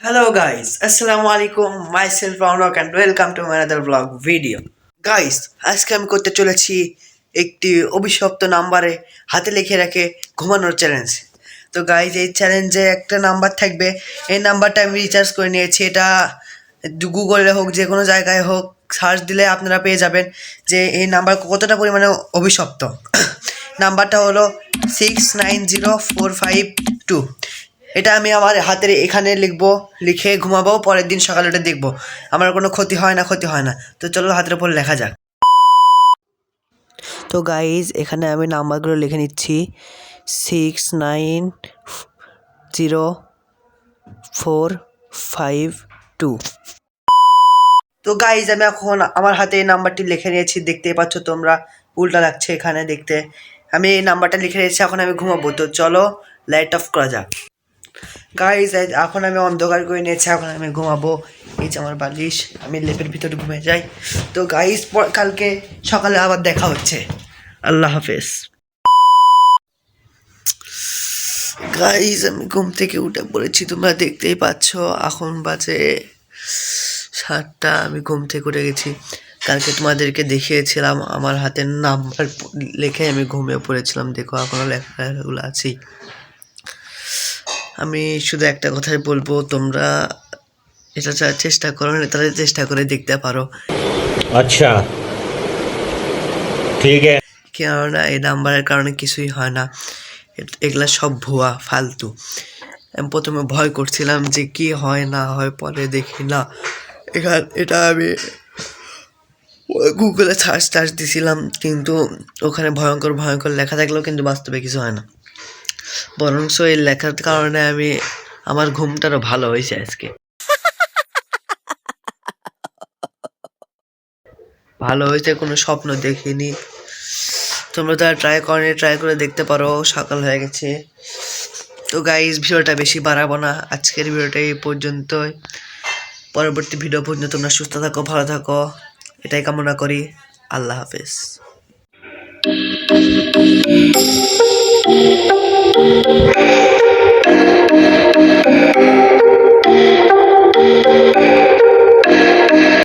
Hello guys, Assalamu alaikum, myself Raunok and welcome to another vlog video. Guys, আজকে আমি করতে চলেছি একটি অভিশপ্ত নাম্বারে হাতে লিখে রেখে ঘুমানোর চ্যালেঞ্জ তো গাইজ এই চ্যালেঞ্জে একটা নাম্বার থাকবে। এই নাম্বারটা আমি রিচার্জ করে নিয়েছি। এটা গুগলে হোক যে কোনো জায়গায় হোক সার্চ দিলে আপনারা পেয়ে যাবেন যে এই নাম্বার কতটা পরিমাণে অভিশপ্ত। নাম্বারটা হলো six nine zero four five two এটা আমি আমার হাতের এখানে লিখব, লিখে ঘুমাবো, পরের দিন সকালে ওটা দেখব। আমার কোনো ক্ষতি হয় না, ক্ষতি হয় না। তো চলো হাতের উপর লেখা যাক। তো গাইজ এখানে আমি নাম্বারগুলো লিখে নিচ্ছি। Six nine zero four five two তো গাইজ আমি এখন আমার হাতে এই নাম্বারটি লিখে নিয়েছি। দেখতেই পাচ্ছ তোমরা, উল্টা লাগছে এখানে দেখতে। আমি এই নাম্বারটা লিখে নিয়েছি, এখন আমি ঘুমাবো। তো চলো লাইট অফ করা যাক। গাইজ এখন আমি অন্ধকার করে নিয়েছি, এখন আমি ঘুমাবো। এই যে আমার বালিশ, আমি লেপের ভিতরে ঘুমে যাই। তো গাইজ কালকে সকালে আবার দেখা হচ্ছে। আল্লাহ হাফেজ। গাইজ আমি ঘুম থেকে উঠে পড়েছি, তোমরা দেখতেই পাচ্ছ, এখন বাজে সাতটা, আমি ঘুম থেকে উঠে গেছি। কালকে তোমাদেরকে দেখিয়েছিলাম, আমার হাতের নাম্বার লিখে আমি ঘুমিয়ে পড়েছিলাম। দেখো এখনও লেখাগুলো আছেই আমি শুধু একটা কথাই বলব তোমরা এটা চেষ্টা করো না তাহলে চেষ্টা করে দেখতে পারো। আচ্ছা। ঠিক আছে। কেননা এই নাম্বারের কারণে কিছুই হয় না। এগুলা সব ভুয়া ফালতু। আমি প্রথমে ভয় করছিলাম যে কি হয় না হয় পরে দেখি না। এখান এটা আমি গুগলে সার্চ টার্চ দিছিলাম কিন্তু ওখানে ভয়ঙ্কর ভয়ঙ্কর লেখা থাকলেও কিন্তু বাস্তবে কিছু হয় না। বরঞ্চ এই লেখার কারণে আমি আমার ঘুমটারও ভালো হয়েছে আজকে। ভালো হয়েছে, কোনো স্বপ্ন দেখিনি। তোমরা তারা ট্রাই করে ট্রাই করে দেখতে পারো, সকাল হয়ে গেছে। তো গাইজ ভিডিওটা বেশি বাড়াবো না। আজকের ভিডিওটা এই পর্যন্তই। পরবর্তী ভিডিও পর্যন্ত তোমরা সুস্থ থাকো, ভালো থাকো। এটাই কামনা করি। আল্লাহ হাফেজ।